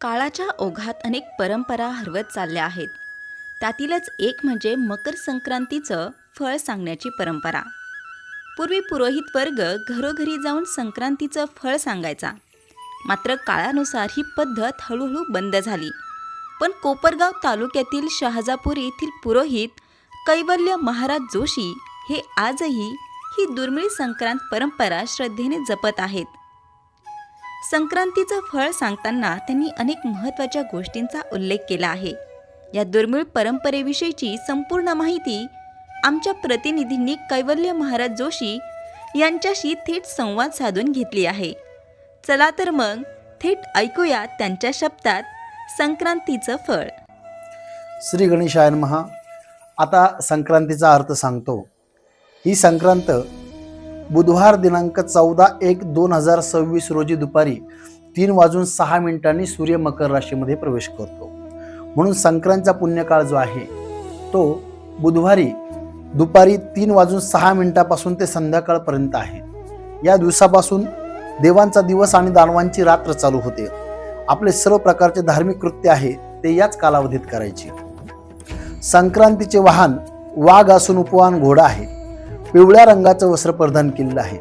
काळाच्या ओघात अनेक परंपरा हरवत चालल्या आहेत. त्यातीलच एक म्हणजे मकर संक्रांतीचं फळ सांगण्याची परंपरा. पूर्वी पुरोहित वर्ग घरोघरी जाऊन संक्रांतीचं फळ सांगायचा. मात्र काळानुसार ही पद्धत हळूहळू बंद झाली. पण कोपरगाव तालुक्यातील शहाजापूर येथील पुरोहित कैवल्य महाराज जोशी हे आजही ही दुर्मिळ संक्रांत परंपरा श्रद्धेने जपत आहेत. संक्रांतीचं फळ सांगताना त्यांनी अनेक महत्त्वाच्या गोष्टींचा उल्लेख केला आहे. या दुर्मिळ परंपरेविषयीची संपूर्ण माहिती आमच्या प्रतिनिधींनी कैवल्य महाराज जोशी यांच्याशी थेट संवाद साधून घेतली आहे. चला तर मग थेट ऐकूया त्यांच्या शब्दात संक्रांतीचं फळ. श्री गणेशायन महा आता संक्रांतीचा अर्थ सांगतो. ही संक्रांत बुधवार दिनांक चौदा एक दोन हजार सव्वीस रोजी दुपारी तीन वाजून सहा मिनिटांनी सूर्य मकर राशीमध्ये प्रवेश करतो. म्हणून संक्रांतचा पुण्यकाळ जो आहे तो बुधवारी दुपारी तीन वाजून सहा मिनिटापासून ते संध्याकाळपर्यंत आहे. या दिवसापासून देवांचा दिवस आणि दानवांची रात्र चालू होते. आपले सर्व प्रकारचे धार्मिक कृत्य आहे ते याच कालावधीत करायचे. संक्रांतीचे वाहन वाघ असून उपवाहन घोडा आहे. पिवळ्या रंगाचं वस्त्र परिधान केलेलं आहे.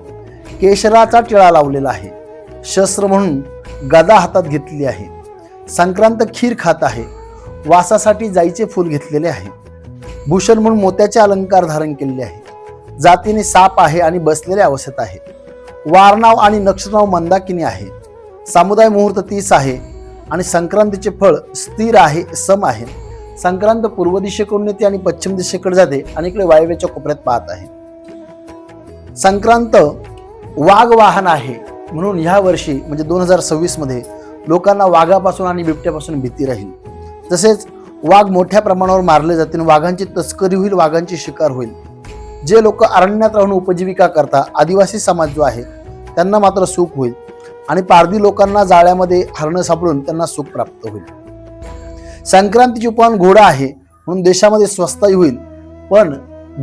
केशराचा टिळा लावलेला आहे. शस्त्र म्हणून गदा हातात घेतली आहे. संक्रांत खीर खात आहे. वासासाठी जाईचे फूल घेतलेले आहे. भूषण म्हणून मोत्याचे अलंकार धारण केलेले आहे. जातीने साप आहे आणि बसलेल्या अवस्थेत आहे. वारनाव आणि नक्षनाव मंदाकिनी आहे. समुदाय मुहूर्त तीस आहे आणि संक्रांतीचे फळ स्थिर आहे सम आहे. संक्रांत पूर्व दिशेकडून येते आणि पश्चिम दिशेकडे जाते. आणि इकडे वायव्याच्या कोपऱ्यात पाहत आहे. संक्रांत वाघ वाहन आहे. म्हणून ह्या वर्षी म्हणजे दोन हजार सव्वीसमध्ये लोकांना वाघापासून आणि बिबट्यापासून भीती राहील. तसेच वाघ मोठ्या प्रमाणावर मारले जातील वाघांची तस्करी होईल वाघांची शिकार होईल. जे लोक अरण्यात राहून उपजीविका करता आदिवासी समाज जो आहे त्यांना मात्र सुख होईल आणि पारधी लोकांना जाळ्यामध्ये हरणं सापडून त्यांना सुख प्राप्त होईल. संक्रांतीची उपहान घोडा आहे म्हणून देशामध्ये स्वस्ताही होईल पण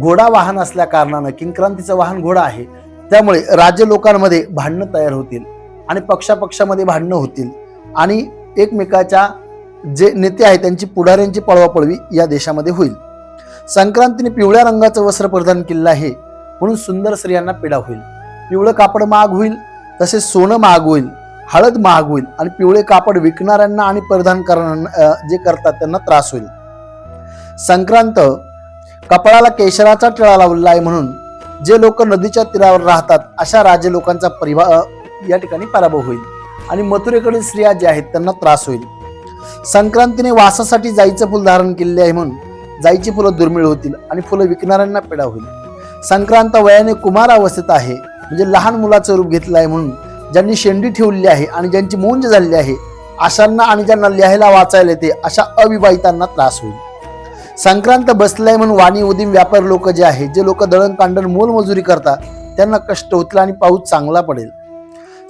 घोडा वाहन असल्या कारणानं किंक्रांतीचं वाहन घोडा आहे. त्यामुळे राज्य लोकांमध्ये भांडणं तयार होतील आणि पक्षापक्षामध्ये भांडणं होतील. आणि एकमेकाच्या जे नेते आहेत त्यांची पुढाऱ्यांची पळवापळवी या देशामध्ये होईल. संक्रांतीने पिवळ्या रंगाचं वस्त्र परिधान केलेलं आहे म्हणून सुंदर स्त्रियांना पीडा होईल. पिवळं कापड महाग होईल तसेच सोनं महाग होईल हळद महाग होईल आणि पिवळे कापड विकणाऱ्यांना आणि परिधान करणाऱ्यांना जे करतात त्यांना त्रास होईल. संक्रांत कपाळाला केशराचा टिळा लावलेला आहे म्हणून जे लोक नदीच्या तीरावर राहतात अशा राजे लोकांचा परिभा या ठिकाणी पराभव होईल. आणि मथुरेकडील स्त्रिया ज्या आहेत त्यांना त्रास होईल. संक्रांतीने वासासाठी जाईचं फुल धारण केलेले आहे म्हणून जाईची फुलं दुर्मिळ होतील आणि फुलं विकणाऱ्यांना पिढा होईल. संक्रांत वयाने कुमार अवस्थेत आहे म्हणजे लहान मुलाचं रूप घेतलं आहे म्हणून ज्यांनी शेंडी ठेवली आहे आणि ज्यांची मूंज झालेली आहे अशांना आणि ज्यांना लिहायला वाचायला येते अशा अविवाहितांना त्रास होईल. संक्रांत बसलाय म्हणून वाणी उदीम व्यापार लोक जे आहे जे लोक दळणकांडण मोलमजुरी करतात त्यांना कष्ट होतील आणि पाऊस चांगला पडेल.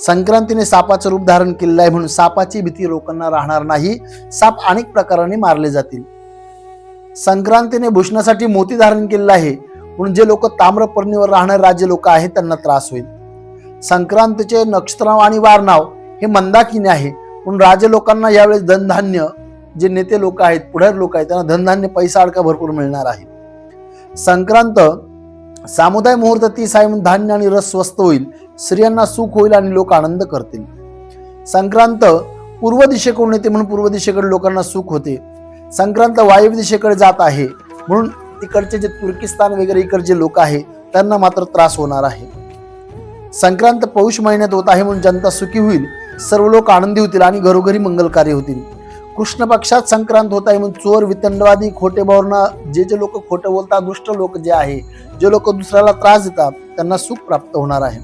संक्रांतीने सापाचं रूप धारण केलेलं आहे म्हणून सापाची भीती लोकांना राहणार नाही. साप अनेक प्रकाराने मारले जातील. संक्रांतीने भूषणासाठी मोती धारण केलेलं आहे. म्हणून जे लोक ताम्रपर्णीवर राहणारे राज्य लोक आहेत त्यांना त्रास होईल. संक्रांतीचे नक्षत्रनाव आणि वारनाव हे मंदाकिनी आहे. म्हणून राजे लोकांना यावेळेस धनधान्य जे नेते लोक आहेत पुढार लोक आहेत त्यांना धनधान्य पैसा अडका भरपूर मिळणार आहे. संक्रांत सामुदाय मुहूर्त तीस आहे म्हणून धान्य आणि रस स्वस्त होईल स्त्रियांना सुख होईल आणि लोक आनंद करतील. संक्रांत पूर्व दिशेकडून येते म्हणून पूर्व दिशेकडे लोकांना सुख होते. संक्रांत वायव्य दिशेकडे जात आहे म्हणून तिकडचे जे तुर्किस्तान वगैरे इकडचे लोक आहे त्यांना मात्र त्रास होणार आहे. संक्रांत पौष महिन्यात होत आहे म्हणून जनता सुखी होईल सर्व लोक आनंदी होतील आणि घरोघरी मंगलकार्य होतील. कृष्ण पक्षात संक्रांत होत आहे म्हणून चोर वितंडवादी खोटे भावना जे जे लोक खोटं बोलतात दुष्ट लोक जे आहे जे लोक दुसऱ्याला त्रास देतात त्यांना सुख प्राप्त होणार आहे.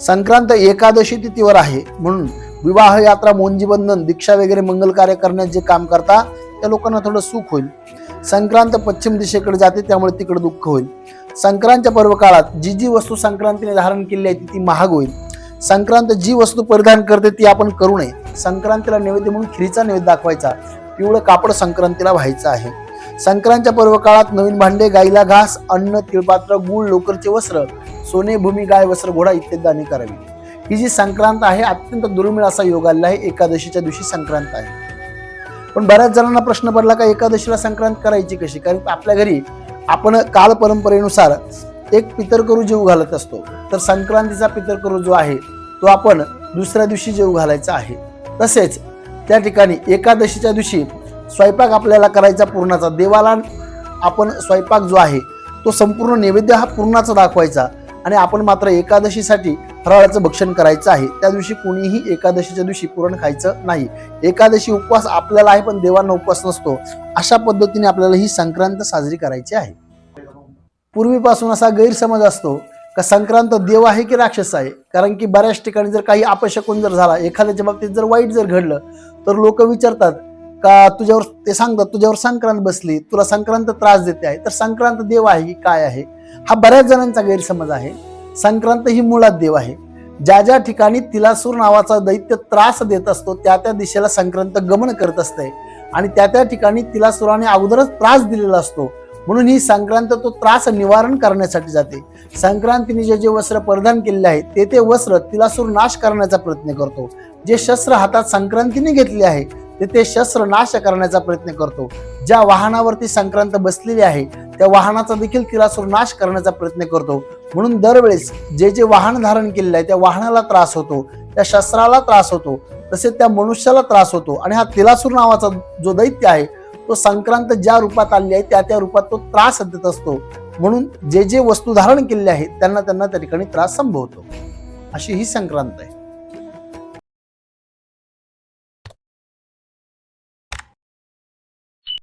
संक्रांत एकादशी तिथीवर आहे. म्हणून विवाह यात्रा मोंजीबंधन दीक्षा वगैरे मंगल कार्य करण्यात जे काम करता त्या लोकांना थोडं सुख होईल. संक्रांत पश्चिम दिशेकडे जाते त्यामुळे तिकडे दुःख होईल. संक्रांतच्या पर्व काळात जी जी वस्तू संक्रांतीने धारण केली आहे ती ती महाग होईल. संक्रांत जी वस्तू परिधान करते ती आपण करू नये. संक्रांतीला नैवेद्य म्हणून खिरीचा नैवेद्य दाखवायचा. पिवळं कापड संक्रांतीला व्हायचं आहे. संक्रांतच्या पर्व काळात नवीन भांडे गाईला घास अन्न तिळपात्र गुळ लोकरचे वस्त्र सोने भूमी गाय वस्त्र घोडा इत्यादी दाने करावी. ही जी संक्रांत आहे अत्यंत दुर्मिळ असा योग आलेला आहे एकादशीच्या दिवशी संक्रांत आहे. पण बऱ्याच जणांना प्रश्न पडला का एकादशीला संक्रांत करायची कशी? कारण आपल्या घरी आपण काल परंपरेनुसार एक पितरकरू जेव घालत असतो. तर संक्रांतीचा पितरकरू जो आहे तो आपण दुसऱ्या दिवशी जेव घालायचा आहे. तसेच त्या ठिकाणी एकादशीच्या दिवशी स्वयंपाक आपल्याला करायचा पूर्णाचा. देवाला आपण स्वयंपाक जो आहे तो संपूर्ण नैवेद्य हा पूर्णाचा दाखवायचा आणि आपण मात्र एकादशीसाठी फराळाचं भक्षण करायचं आहे. त्या दिवशी कोणीही एकादशीच्या दिवशी पुरण खायचं नाही. एकादशी उपवास आपल्याला आहे पण देवांना उपवास नसतो. अशा पद्धतीने आपल्याला ही संक्रांत साजरी करायची आहे. पूर्वीपासून असा गैरसमज असतो का संक्रांत देव आहे की राक्षस आहे? कारण की बऱ्याच ठिकाणी जर काही अपशकून जर झाला एखाद्याच्या बाबतीत जर वाईट जर घडलं तर लोक विचारतात का तुझ्यावर ते सांगतात तुझ्यावर संक्रांत बसली तुला संक्रांत त्रास देते आहे तर संक्रांत देव आहे की काय आहे? हा बऱ्याच जणांचा गैरसमज आहे. संक्रांत ही मुळात देव आहे. ज्या ज्या ठिकाणी तिलासूर नावाचा दैत्य त्रास देत असतो त्या त्या दिशेला संक्रांत गमन करत असते आणि त्या त्या ठिकाणी तिलासुराने अगोदरच त्रास दिलेला असतो. म्हणून ही संक्रांत तो त्रास निवारण करण्यासाठी जाते. संक्रांतीने जे जे वस्त्र परिधान केलेले आहे ते ते वस्त्र तिलासूर नाश करण्याचा प्रयत्न करतो. जे शस्त्र हातात संक्रांतीने घेतले आहे ते ते शस्त्र नाश करण्याचा प्रयत्न करतो. ज्या वाहनावरती संक्रांत बसलेली आहे त्या वाहनाचा देखील तिलासूर नाश करण्याचा प्रयत्न करतो. म्हणून दरवेळेस जे जे वाहन धारण केलेलं आहे त्या वाहनाला त्रास होतो त्या शस्त्राला त्रास होतो तसेच त्या मनुष्याला त्रास होतो. आणि हा तिलासूर नावाचा जो दैत्य आहे तो संक्रांत ज्या रूपात आली आहे त्या त्या रूपात तो त्रास देत असतो. म्हणून जे जे वस्तू धारण केलेले आहेत त्यांना त्यांना त्या ठिकाणी त्रास संभवतो. अशी ही संक्रांत आहे.